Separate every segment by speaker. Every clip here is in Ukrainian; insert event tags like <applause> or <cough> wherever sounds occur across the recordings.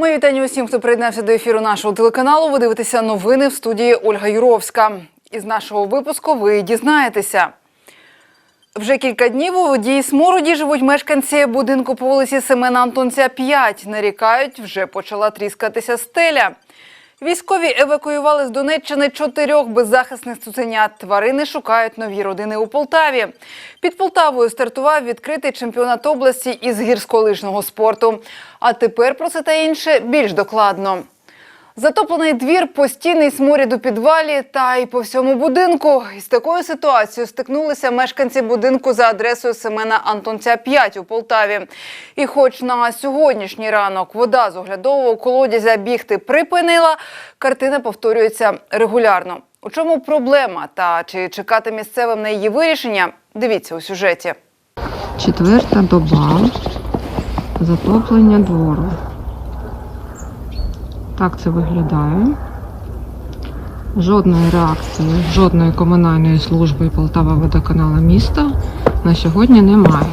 Speaker 1: Мої вітання усім, хто приєднався до ефіру нашого телеканалу. Ви дивитеся новини в студії Ольга Юровська. Із нашого випуску ви дізнаєтеся. Вже кілька днів у водії смороді живуть мешканці будинку по вулиці Семена Антонця 5. Нарікають, вже почала тріскатися стеля. Військові евакуювали з Донеччини чотирьох беззахисних цуценят. Тварини шукають нові родини у Полтаві. Під Полтавою стартував відкритий чемпіонат області із гірськолижного спорту. А тепер про це та інше більш докладно. Затоплений двір, постійний сморід у підвалі та й по всьому будинку. Із такою ситуацією стикнулися мешканці будинку за адресою Семена Антонця 5 у Полтаві. І хоч на сьогоднішній ранок вода з оглядового колодязя бігти припинила, картина повторюється регулярно. У чому проблема та чи чекати місцевим на її вирішення? Дивіться у сюжеті.
Speaker 2: Четверта доба затоплення двору. Так це виглядає. Жодної реакції, жодної комунальної служби Полтава водоканала міста на сьогодні немає.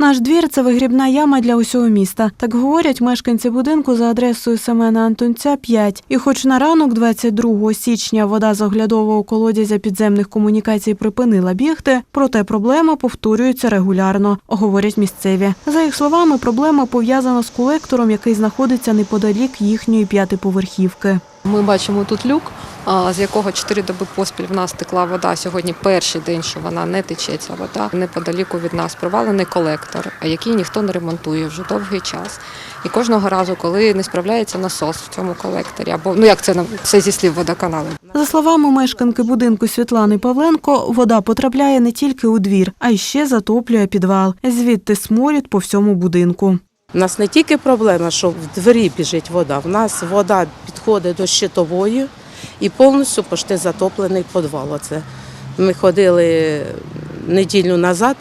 Speaker 3: Наш двір це вигрібна яма для усього міста. Так говорять мешканці будинку за адресою Семена Антонця 5. І хоч на ранок, 22 січня, вода з оглядового колодязя підземних комунікацій припинила бігти, проте проблема повторюється регулярно, говорять місцеві. За їх словами, проблема пов'язана з колектором, який знаходиться неподалік їхньої п'ятиповерхівки.
Speaker 2: Ми бачимо тут люк, з якого 4 доби поспіль в нас текла вода. Сьогодні перший день, що вона не тече, ця вода. Неподаліку від нас провалений колектор, який ніхто не ремонтує вже довгий час. І кожного разу, коли не справляється насос в цьому колекторі, або ну як це це зі слів водоканалу.
Speaker 3: За словами мешканки будинку Світлани Павленко, вода потрапляє не тільки у двір, а й ще затоплює підвал. Звідти сморід по всьому будинку.
Speaker 4: У нас не тільки проблема, що в дворі біжить вода, в нас вода підходить до щитової і повністю пошти затоплений підвал. Оце. Ми ходили неділю назад,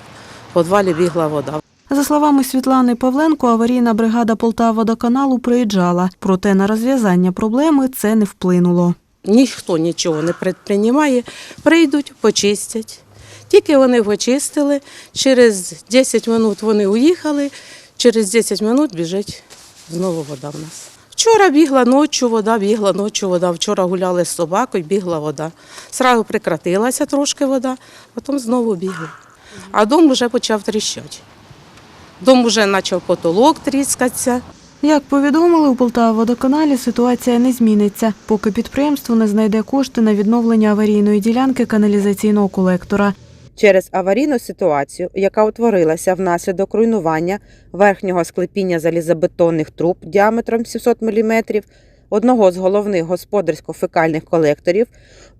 Speaker 4: в підвалі бігла вода.
Speaker 3: За словами Світлани Павленко, аварійна бригада Полтаводоканалу приїжджала, проте на розв'язання проблеми це не вплинуло.
Speaker 4: Ніхто нічого не предприймає, прийдуть, почистять. Тільки вони почистили, через 10 минут вони уїхали, через 10 минут біжить знову вода в нас. Вчора бігла ночі вода, бігла ночі вода. Вчора гуляли з собакою, бігла вода. Сразу прекратилася трошки вода, потім знову бігла. А дом вже почав тріщати. Дом вже почав потолок тріскатися.
Speaker 3: Як повідомили у Полтаводоканалі, ситуація не зміниться, поки підприємство не знайде кошти на відновлення аварійної ділянки каналізаційного колектора.
Speaker 5: Через аварійну ситуацію, яка утворилася внаслідок руйнування верхнього склепіння залізобетонних труб діаметром 700 мм, одного з головних господарсько-фекальних колекторів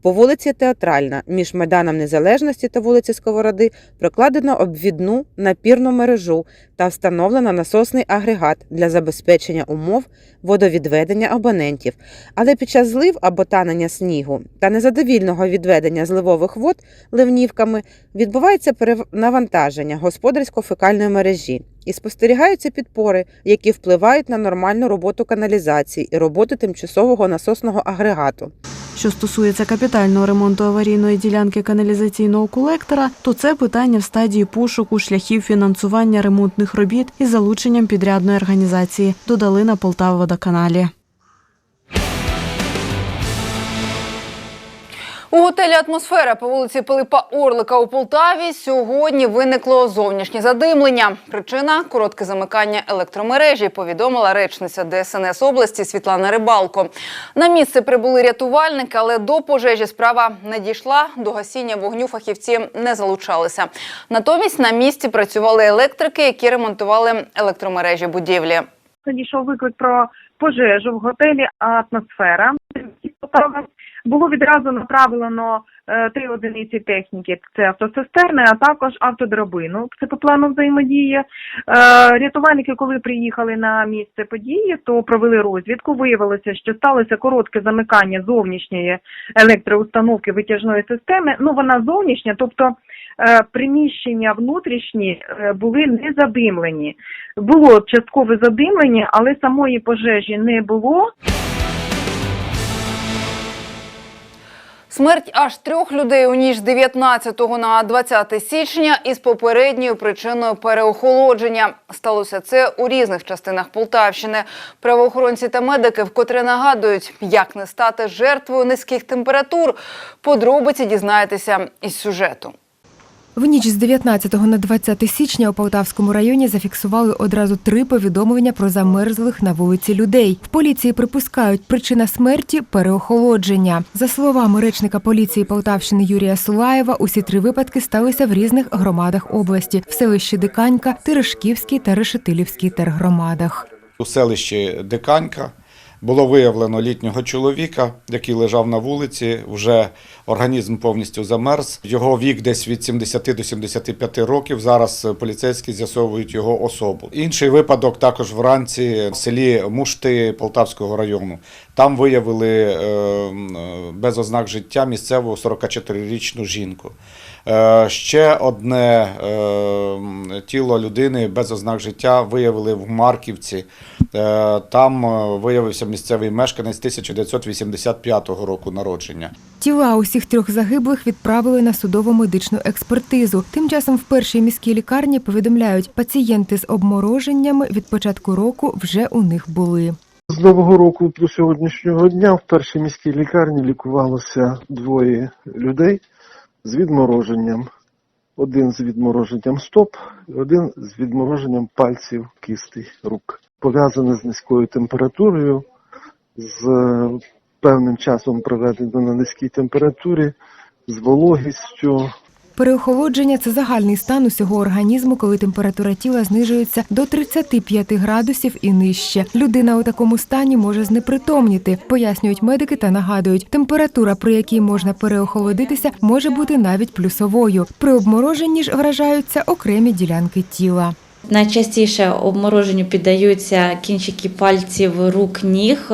Speaker 5: по вулиці Театральна між Майданом Незалежності та вулиці Сковороди прокладено обвідну напірну мережу та встановлено насосний агрегат для забезпечення умов водовідведення абонентів. Але під час злив або танення снігу та незадовільного відведення зливових вод ливнівками відбувається перенавантаження господарсько-фекальної мережі і спостерігаються підпори, які впливають на нормальну роботу каналізації і роботу тимчасового насосного агрегату.
Speaker 3: Що стосується капітального ремонту аварійної ділянки каналізаційного колектора, то це питання в стадії пошуку шляхів фінансування ремонтних робіт із залученням підрядної організації, додали на Полтаводоканалі.
Speaker 1: У готелі Атмосфера по вулиці Пилипа Орлика у Полтаві сьогодні виникло зовнішнє задимлення. Причина коротке замикання електромережі, повідомила речниця ДСНС області Світлана Рибалко. На місце прибули рятувальники, але до пожежі справа не дійшла. До гасіння вогню фахівці не залучалися. Натомість на місці працювали електрики, які ремонтували електромережі будівлі.
Speaker 6: надійшов виклик про пожежу в готелі Атмосфера. Було відразу направлено е, три одиниці техніки: це автоцистерни, а також автодрабину. Це по плану взаємодії. Е, Рятувальники, коли приїхали на місце події, то провели розвідку. Виявилося, що сталося коротке замикання зовнішньої електроустановки витяжної системи. Ну вона зовнішня, тобто е, приміщення внутрішні були не задимлені. Було часткове задимлення, але самої пожежі не було.
Speaker 1: Смерть аж трьох людей у ніч з 19 на 20 січня із попередньою причиною переохолодження. Сталося це у різних частинах Полтавщини. Правоохоронці та медики вкотре нагадують, як не стати жертвою низьких температур. Подробиці дізнаєтеся із сюжету.
Speaker 7: В ніч з 19 на 20 січня у Полтавському районі зафіксували одразу три повідомлення про замерзлих на вулиці людей. В поліції припускають, причина смерті переохолодження. За словами речника поліції Полтавщини Юрія Сулаєва, усі три випадки сталися в різних громадах області в селищі Диканька, Терешківській та Решетилівській тергромадах.
Speaker 8: У селищі Диканька було виявлено літнього чоловіка, який лежав на вулиці. Вже організм повністю замерз. Його вік десь від 70 до 75 років. Зараз поліцейські з'ясовують його особу. Інший випадок також вранці в селі Мушти Полтавського району. Там виявили е, м, е, без ознак життя місцеву 44-річну жінку. Е, Ще одне е, тіло людини без ознак життя виявили в Марківці. Е, Там виявився місцевий мешканець 1985 року народження.
Speaker 7: Тіла усіх трьох загиблих відправили на судово-медичну експертизу. Тим часом в першій міській лікарні повідомляють, пацієнти з обмороженнями від початку року вже у них були.
Speaker 9: З нового року до сьогоднішнього дня в першій міській лікарні лікувалося двоє людей з відмороженням. Один з відмороженням стоп, один з відмороженням пальців кістей рук. Пов'язане з низькою температурою, з е, певним часом проведено на низькій температурі, з вологістю,
Speaker 7: Переохолодження це загальний стан усього організму, коли температура тіла знижується до 35 градусів і нижче. Людина у такому стані може знепритомніти, пояснюють медики та нагадують, температура, при якій можна переохолодитися, може бути навіть плюсовою. При обмороженні ж вражаються окремі ділянки тіла.
Speaker 10: Найчастіше обмороженню піддаються кінчики пальців, рук, ніг.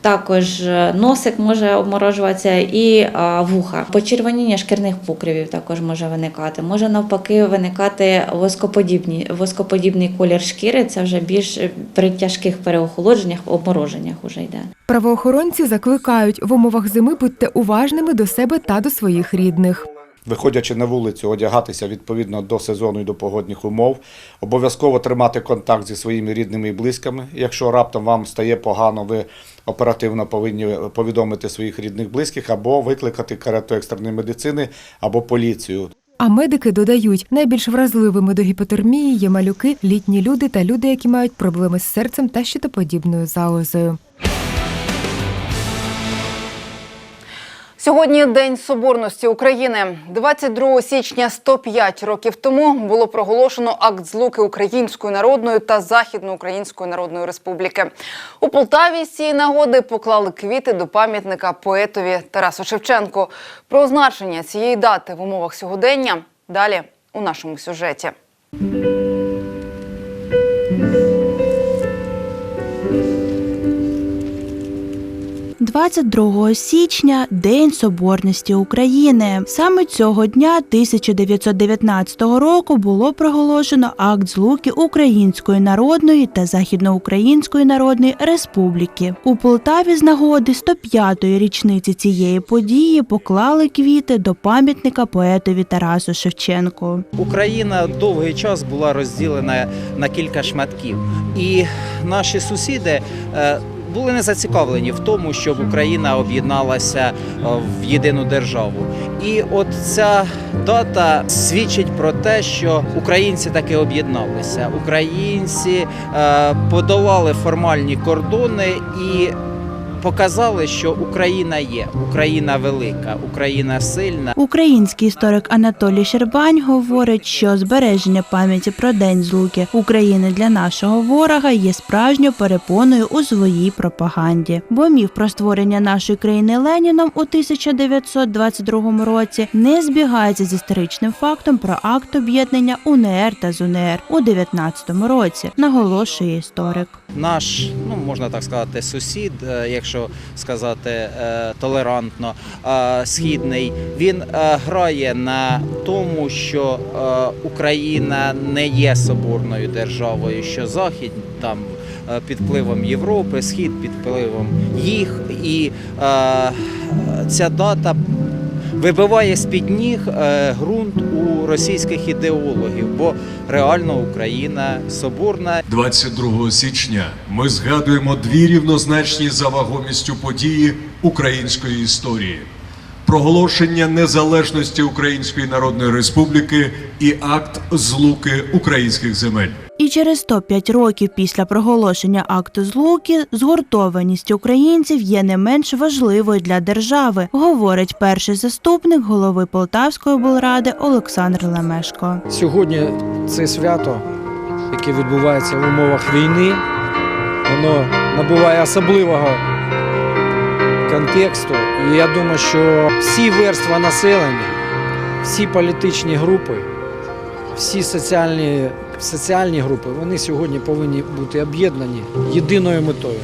Speaker 10: Також е, носик може обморожуватися і вуха. Почервоніння шкірних покривів також може виникати. Може навпаки виникати воскоподібні, воскоподібний колір шкіри. Це вже більш е, при тяжких переохолодженнях, обмороженнях уже йде.
Speaker 7: Правоохоронці закликають в умовах зими будьте уважними до себе та до своїх рідних.
Speaker 8: Виходячи на вулицю, одягатися відповідно до сезону і до погодних умов. Обов'язково тримати контакт зі своїми рідними і близькими. Якщо раптом вам стає погано, ви оперативно повинні повідомити своїх рідних близьких або викликати карету екстреної медицини або поліцію.
Speaker 7: А медики додають, найбільш вразливими до гіпотермії є малюки, літні люди та люди, які мають проблеми з серцем та щитоподібною залозою.
Speaker 1: Сьогодні День Соборності України. 22 січня 105 років тому було проголошено акт злуки Української Народної та Західноукраїнської Народної Республіки. У Полтаві з цієї нагоди поклали квіти до пам'ятника поетові Тарасу Шевченку. Про значення цієї дати в умовах сьогодення далі у нашому сюжеті.
Speaker 11: 22 січня День Соборності України. Саме цього дня 1919 року було проголошено акт злуки Української Народної та Західноукраїнської Народної Республіки. У Полтаві з нагоди 105-ї річниці цієї події поклали квіти до пам'ятника поетові Тарасу Шевченку.
Speaker 12: Україна довгий час була розділена на кілька шматків, і наші сусіди. Були не зацікавлені в тому, щоб Україна об'єдналася е, в єдину державу. І от ця дата свідчить про те, що українці таки об'єдналися. Українці е, подолали формальні кордони і показали, що Україна є, Україна велика, Україна сильна.
Speaker 11: Український історик Анатолій Щербань говорить, що збереження пам'яті про День злуки України для нашого ворога є справжньою перепоною у своїй пропаганді. Бо міф про створення нашої країни Леніном у 1922 році не збігається з історичним фактом про акт об'єднання УНР та ЗУНР у 19 році, наголошує історик.
Speaker 12: наш, ну можна так сказати, сусід, е, якщо сказати е, толерантно, е, східний, він е, грає на тому, що Україна не є соборною державою, що Захід там під впливом Європи, схід під впливом їх. І ця дата вибиває з-під ніг е, ґрунт у російських ідеологів, бо реально Україна соборна
Speaker 13: 22 січня ми згадуємо дві рівнозначні за вагомістю події української історії: проголошення незалежності Української Народної Республіки і акт злуки українських земель.
Speaker 11: І через 105 років після проголошення акту злуки згуртованість українців є не менш важливою для держави, говорить перший заступник голови Полтавської облради Олександр Лемешко.
Speaker 14: Сьогодні це свято, яке відбувається в умовах війни, воно набуває особливого контексту. І я думаю, що всі верства населення, всі політичні групи, всі соціальні, соціальні групи, вони сьогодні повинні бути об'єднані єдиною метою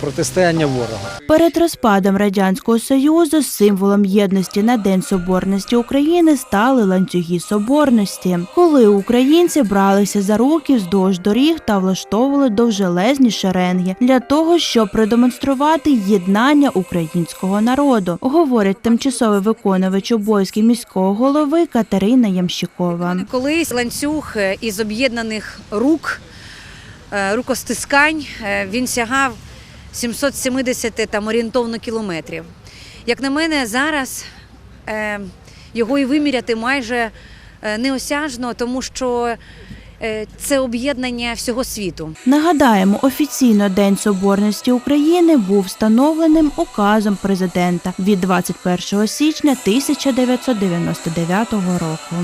Speaker 14: протистояння ворога.
Speaker 11: Перед розпадом радянського союзу символом єдності на День Соборності України стали ланцюги соборності, коли українці бралися за руки вздовж доріг та влаштовували довжелезні шеренги для того, щоб продемонструвати єднання українського народу, говорить тимчасовий виконувач обов'язків міського голови Катерина Ямщикова.
Speaker 15: Колись ланцюг е, із об'єднаних рук, е, рукостискань, е, він сягав 770 там орієнтовно кілометрів. Як на мене, зараз е, його і виміряти майже е, неосяжно, тому що е, це об'єднання всього світу.
Speaker 11: Нагадаємо, офіційно День Соборності України був встановленим указом президента від 21 січня 1999 року.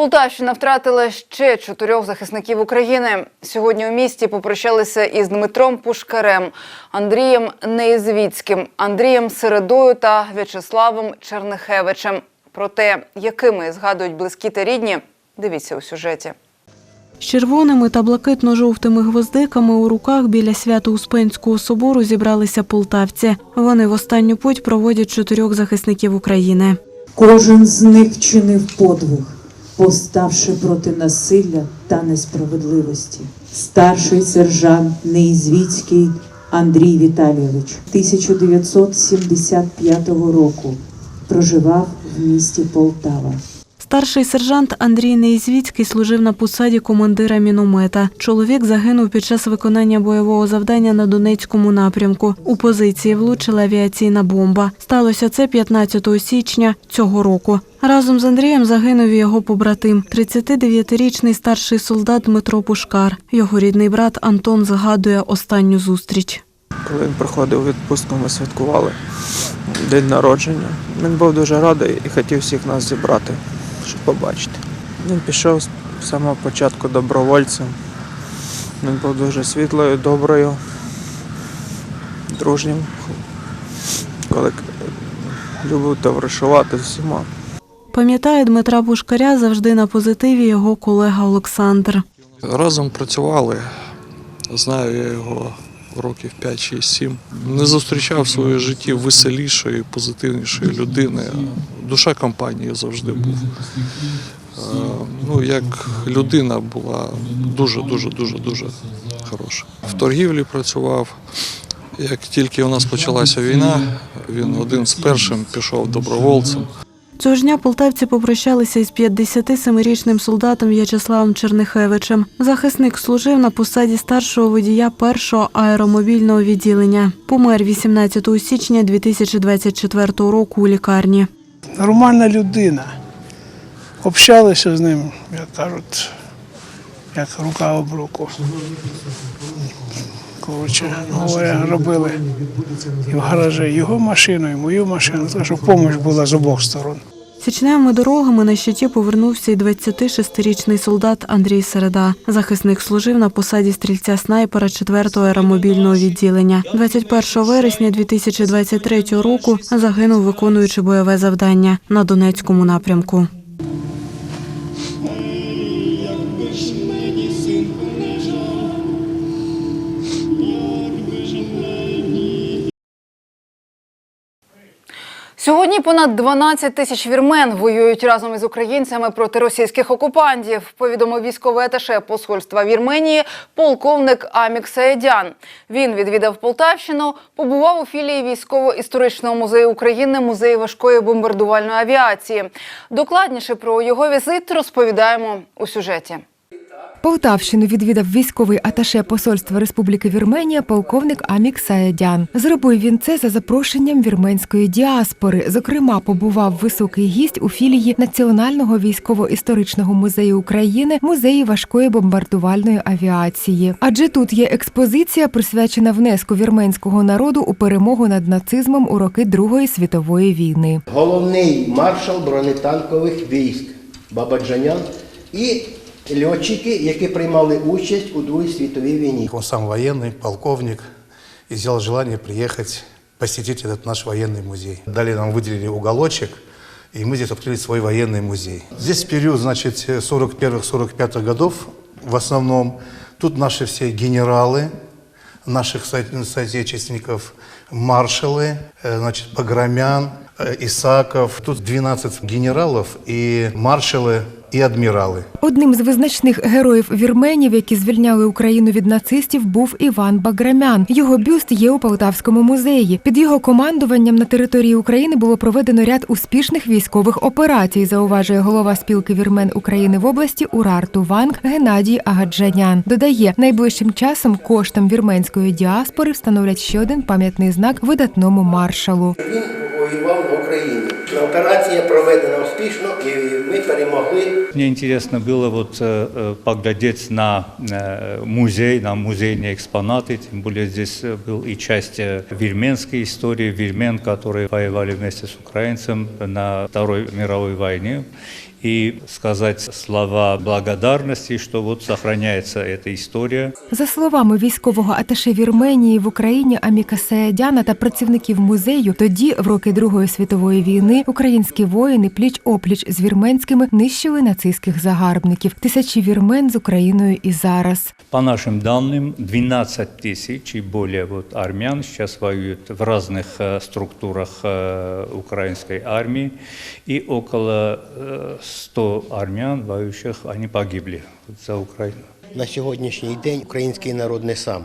Speaker 1: Полтавщина втратила ще чотирьох захисників України. Сьогодні у місті попрощалися із Дмитром Пушкарем, Андрієм Неізвіцьким, Андрієм Середою та В'ячеславом Чернихевичем. Про те, якими згадують близькі та рідні, дивіться у сюжеті.
Speaker 3: З червоними та блакитно-жовтими гвоздиками у руках біля Свято-Успенського собору зібралися полтавці. Вони в останню путь проводять чотирьох захисників України.
Speaker 16: Кожен з них вчинив подвиг, повставши проти насилля та несправедливості. Старший сержант Неізвіцький Андрій Віталійович 1975 року проживав в місті Полтава.
Speaker 3: Старший сержант Андрій Неізвіцький служив на посаді командира міномета. Чоловік загинув під час виконання бойового завдання на Донецькому напрямку. У позиції влучила авіаційна бомба. Сталося це 15 січня цього року. Разом з Андрієм загинув його побратим, 39-річний старший солдат Дмитро Пушкар. Його рідний брат Антон згадує останню зустріч.
Speaker 17: Коли він приходив у відпустку, ми святкували день народження. Він був дуже радий і хотів всіх нас зібрати, щоб побачити. Він пішов з самого початку добровольцем. Він був дуже світлою, доброю, дружнім. Коли любив товаришувати з усіма.
Speaker 3: Пам'ятає Дмитра Пушкаря завжди на позитиві його колега Олександр.
Speaker 18: Разом працювали. Знаю я його років 5-6-7. Не зустрічав в своєму житті веселішої, позитивнішої людини. Душа компанії завжди був. Е, Ну, як людина була дуже, дуже, дуже, дуже хороша. В торгівлі працював. Як тільки у нас почалася війна, він один з першим пішов добровольцем.
Speaker 3: Цього ж дня полтавці попрощалися із 57-річним солдатом В'ячеславом Чернихевичем. Захисник служив на посаді старшого водія першого аеромобільного відділення. Помер 18 січня 2024 року у лікарні.
Speaker 19: Нормальна людина. Общалися з ним, як кажуть, як рука об руку. Коротше, говоря, робили і в гаражі його машину, і мою машину, так що допомога була з обох сторон.
Speaker 3: Січневими дорогами на щиті повернувся і 26-річний солдат Андрій Середа. Захисник служив на посаді стрільця снайпера 4-го аеромобільного відділення. 21 вересня 2023 року загинув, виконуючи бойове завдання на Донецькому напрямку.
Speaker 1: Сьогодні понад 12 тисяч вірмен воюють разом із українцями проти російських окупантів. Повідомив військовий аташе посольства Вірменії полковник Амік Саєдян. Він відвідав Полтавщину, побував у філії військово-історичного музею України, музею важкої бомбардувальної авіації. Докладніше про його візит розповідаємо у сюжеті.
Speaker 7: Полтавщину відвідав військовий аташе посольства Республіки Вірменія полковник Амік Саєдян. Зробив він це за запрошенням вірменської діаспори. Зокрема, побував високий гість у філії Національного військово-історичного музею України, музеї важкої бомбардувальної авіації. Адже тут є експозиція, присвячена внеску вірменського народу у перемогу над нацизмом у роки Другої світової війни.
Speaker 20: головний маршал бронетанкових військ Бабаджанян і льотчики, які приймали участь у Другій світовій війні.
Speaker 21: Он сам военный, полковник, и сделал желание приехать посетить этот наш военный музей. Далее нам выделили уголочек, и мы здесь открыли свой военный музей. Здесь период, значит, 41-45 годов в основном. Тут наши все генералы, наших со- соотечественников, маршалы, э, значит, Погромян, э, Исаков. Тут 12 генералов и маршалы и адмиралы.
Speaker 7: Одним з визначних героїв вірменів, які звільняли Україну від нацистів, був Іван Баграмян. Його бюст є у Полтавському музеї. Під його командуванням на території України було проведено ряд успішних військових операцій. Зауважує голова спілки вірмен України в області Урар Туванг Геннадій Агаджанян. Додає, найближчим часом коштом вірменської діаспори встановлять ще один пам'ятний знак видатному маршалу.
Speaker 20: Він воював в Україні. Операція проведена успішно і ми перемогли.
Speaker 22: Мне интересно было вот э, э, поглядеть на э, музей, на музейные экспонаты, тем более здесь э, был и часть э, вирменской истории, вирмен, которые воевали вместе с украинцем на Второй мировой войне. И сказать слова благодарности, что вот сохраняется эта история.
Speaker 7: За словами військового аташе Вірменії в Україні Аміка Саядяна та працівників музею, тоді, в роки Другої світової війни, українські воїни пліч опліч з вірменськими нищили нацистських загарбників. Тисячі вірмен з Україною і зараз.
Speaker 22: По нашим данным, 12 тысяч и более вот армян сейчас воюют в разных э, структурах э, украинской армии, и около э, 100 армян, воюющих, они погибли вот за Украину.
Speaker 20: На сьогоднішній день український народ не сам.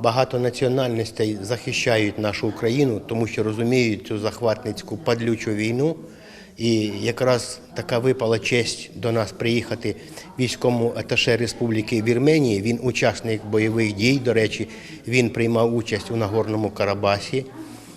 Speaker 20: Багато національностей захищають нашу Україну, тому що розуміють цю захватницьку падлючу війну. І якраз така випала честь до нас приїхати військовому аташе Республіки Вірменії. Він учасник бойових дій. До речі, він приймав участь у Нагорному Карабасі.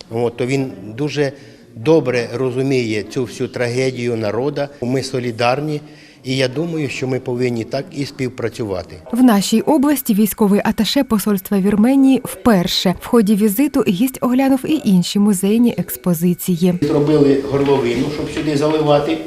Speaker 20: От, то він дуже добре розуміє цю всю трагедію народу. Ми солідарні, і я думаю, що ми повинні так і співпрацювати.
Speaker 7: В нашій області військовий аташе посольства Вірменії вперше в ході візиту гість оглянув і інші музейні експозиції.
Speaker 20: Зробили горловину, щоб сюди заливати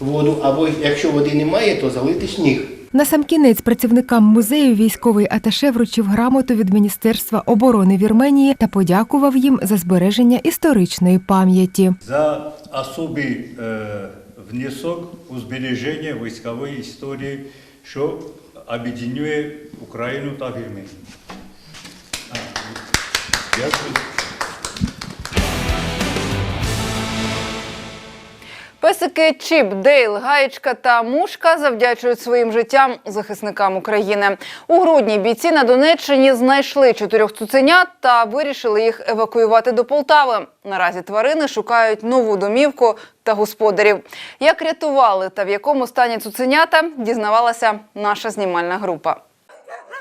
Speaker 20: воду, або якщо води немає, то залити сніг.
Speaker 7: Насамкінець працівникам музею військовий аташе вручив грамоту від Міністерства оборони Вірменії та подякував їм за збереження історичної пам'яті.
Speaker 22: За особый э, внесок у збережения войсковой истории, что объединяет Украину та Вірменію. Дякую.
Speaker 1: Песики Чіп, Дейл, Гаєчка та Мушка завдячують своїм життям захисникам України. У грудні бійці на Донеччині знайшли чотирьох цуценят та вирішили їх евакуювати до Полтави. Наразі тварини шукають нову домівку та господарів. Як рятували та в якому стані цуценята, дізнавалася наша знімальна група.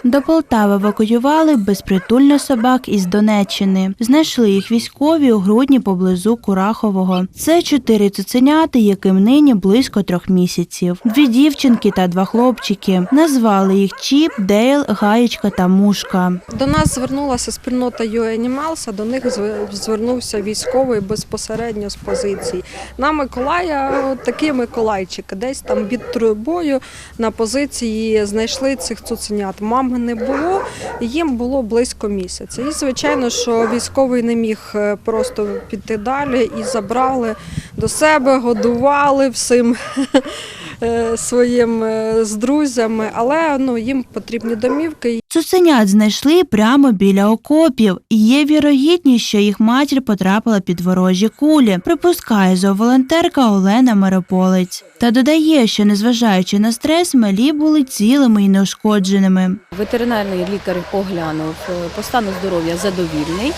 Speaker 11: До Полтави евакуювали безпритульних собак із Донеччини. Знайшли їх військові у грудні поблизу Курахового. Це чотири цуценяти, яким нині близько трьох місяців. Дві дівчинки та два хлопчики. Назвали їх Чіп, Дейл, Гаєчка та Мушка.
Speaker 2: До нас звернулася спільнота UAnimals, а до них звернувся військовий безпосередньо з позиції. На Миколая такий Миколайчик, десь там під трубою на позиції знайшли цих цуценят. Мами не було, їм було близько місяця. І звичайно, що військовий не міг е, просто піти далі і забрали до себе, годували всім. <laughs> е, своїм е, з друзями, але ну їм потрібні домівки.
Speaker 11: Цуценят знайшли прямо біля окопів. І Є вірогідність, що їх матір потрапила під ворожі кулі, припускає зооволонтерка Олена Мирополець. Та додає, що незважаючи на стрес, малі були цілими і неушкодженими.
Speaker 23: Ветеринарний лікар оглянув е, по стану здоров'я задовільний.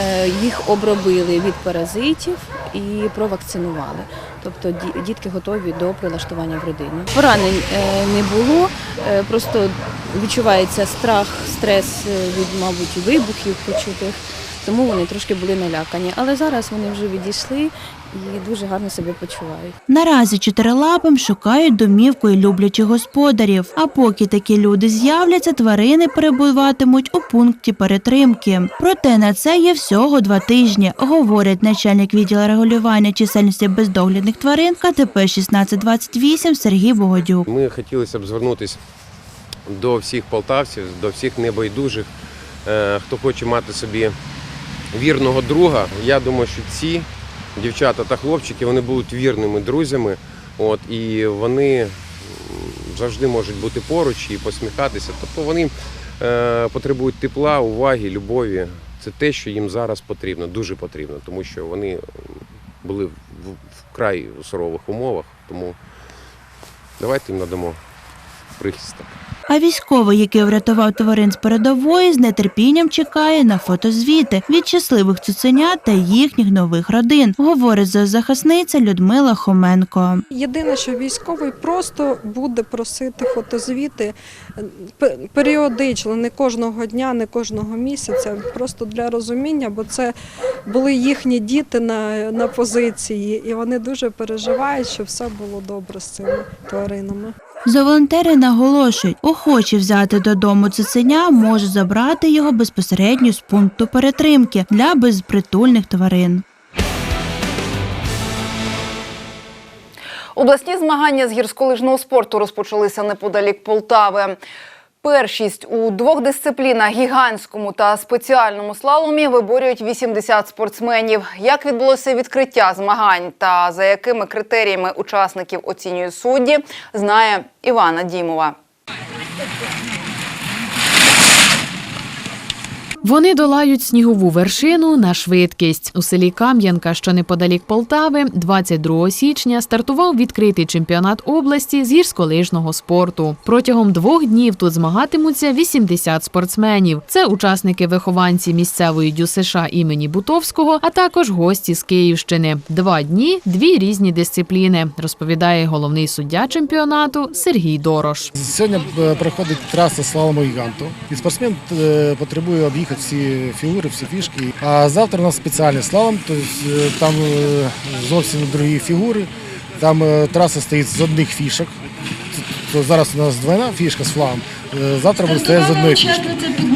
Speaker 23: Е, Їх обробили від паразитів і провакцинували. Тобто ді- дітки готові до прилаштування в родину. Поранень е, не було, просто відчувається страх, стрес е, від, мабуть, вибухів почутих, тому вони трошки були налякані. Але зараз вони вже відійшли і дуже гарно себе почувають.
Speaker 11: Наразі чотирилапим шукають домівку і люблячих господарів. А поки такі люди з'являться, тварини перебуватимуть у пункті перетримки. Проте на це є всього два тижні, говорить начальник відділу регулювання чисельності бездоглядних тварин КТП 1628 Сергій Богодюк.
Speaker 24: Ми хотілося б звернутися до всіх полтавців, до всіх небайдужих, е, хто хоче мати собі вірного друга. Я думаю, що ці дівчата та хлопчики вони будуть вірними друзями. От, і вони завжди можуть бути поруч і посміхатися. Тобто вони е, потребують тепла, уваги, любові. Це те, що їм зараз потрібно, дуже потрібно, тому що вони були в вкрай сурових умовах. Тому давайте їм надамо прихисток.
Speaker 11: А військовий, який врятував тварин з передової, з нетерпінням чекає на фотозвіти від щасливих цуценят та їхніх нових родин, говорить зоозахисниця Людмила Хоменко.
Speaker 2: Єдине, що військовий просто буде просити фотозвіти е, періодично, не кожного дня, не кожного місяця, просто для розуміння, бо це були їхні діти на, на позиції, і вони дуже переживають, щоб все було добре з цими тваринами.
Speaker 11: Зооволонтери наголошують, охочі взяти додому цуценя можуть забрати його безпосередньо з пункту перетримки для безпритульних тварин.
Speaker 1: Обласні змагання з гірськолижного спорту розпочалися неподалік Полтави. Першість у двох дисциплінах гігантському та спеціальному слаломі виборюють 80 спортсменів. Як відбулося відкриття змагань та за якими критеріями учасників оцінює судді, знає Івана Дімова.
Speaker 25: Вони долають снігову вершину на швидкість. У селі Кам'янка, що неподалік Полтави, 22 січня стартував відкритий чемпіонат області з гірськолижного спорту. Протягом двох днів тут змагатимуться 80 спортсменів. Це учасники вихованці місцевої ДЮСШ імені Бутовського, а також гості з Київщини. Два дні, дві різні дисципліни, розповідає головний суддя чемпіонату Сергій Дорош.
Speaker 26: Сьогодні е, проходить траса слалому гіганту, і спортсмен е, потребує об'їхати всі фігури, всі фішки. А завтра у нас спеціальний слалом, тобто там е, зовсім другі фігури. Там е, траса стоїть з одних фішок. То зараз у нас двойна фішка з флагом. Завтра буде стояти з одної фішки.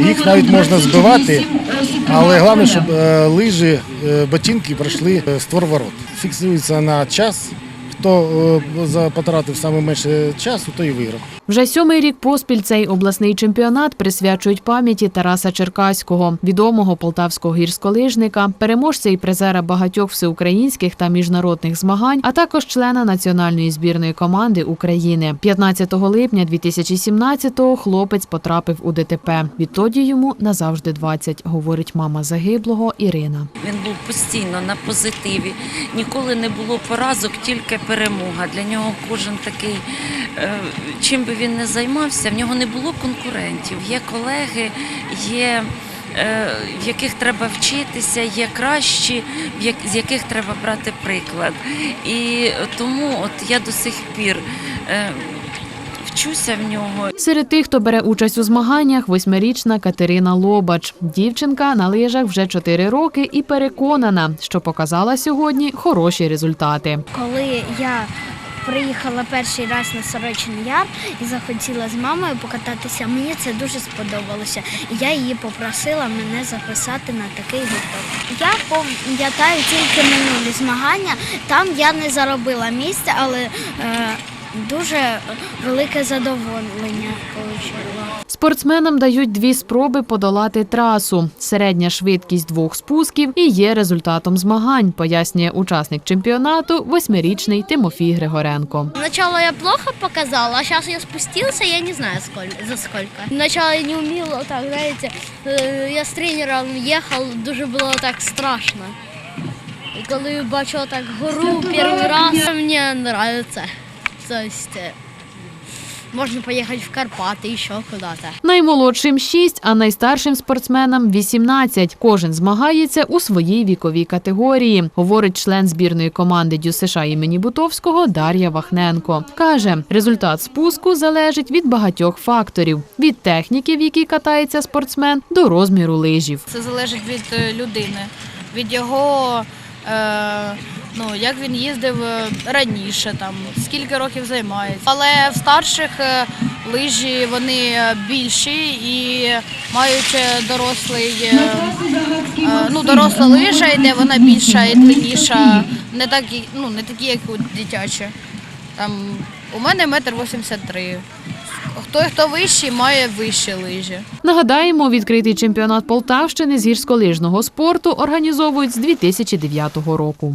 Speaker 26: Їх навіть можна збивати, але головне, щоб лижі, ботинки пройшли створ ворот. Фіксується на час. Хто е, за- потратив саме менше часу, той і виграв.
Speaker 25: Вже сьомий рік поспіль цей обласний чемпіонат присвячують пам'яті Тараса Черкаського, відомого полтавського гірськолижника, переможця і призера багатьох всеукраїнських та міжнародних змагань, а також члена національної збірної команди України. 15 липня 2017-го хлопець потрапив у ДТП. Відтоді йому назавжди 20, говорить мама загиблого Ірина.
Speaker 27: Він був постійно на позитиві. Ніколи не було поразок, тільки перемога. Для нього кожен такий, е, чим би він не займався, в нього не було конкурентів. Є колеги, є. е, В яких треба вчитися, є кращі, з яких треба брати приклад. І тому от я до сих пір е, вчуся в нього.
Speaker 25: Серед тих, хто бере участь у змаганнях, восьмирічна Катерина Лобач. Дівчинка на лижах вже 4 роки і переконана, що показала сьогодні хороші результати.
Speaker 28: Коли я приїхала перший раз на Сорочин Яр і захотіла з мамою покататися, мені це дуже сподобалося. Я її попросила мене записати на такий гурток. Я пам'ятаю тільки минулі змагання. Там я не заробила місце, але е, дуже велике задоволення отримала.
Speaker 25: Спортсменам дають дві спроби подолати трасу. Середня швидкість двох спусків і є результатом змагань, пояснює учасник чемпіонату восьмирічний Тимофій Григоренко.
Speaker 28: Сначала я плохо показала, а сейчас я спустился, я не знаю за сколько. Сначала я не умела, так, знаете, э, я з тренером їхав, дуже було так страшно. І коли бачила так гору перший раз, мені подобається. Тобто, можна поїхати в Карпати, ще куди-то.
Speaker 25: Наймолодшим 6, а найстаршим спортсменам 18. Кожен змагається у своїй віковій категорії, говорить член збірної команди Дю США імені Бутовського Дар'я Вахненко. Каже, результат спуску залежить від багатьох факторів: від техніки, в якій катається спортсмен, до розміру лижів.
Speaker 29: Це залежить від е, людини, від його, е, ну, як він їздив е, раніше, там, скільки років займається. Але в старших е, лижі вони е, більші і мають дорослий, ну, доросла лижа йде, вона більша і длинніша, не такі, ну, не такі, як у дитячі. Там, у мене метр вісімдесят три. Хто хто вищий, має вищі лижі.
Speaker 25: Нагадаємо, відкритий чемпіонат Полтавщини з гірськолижного спорту організовують з 2009 року.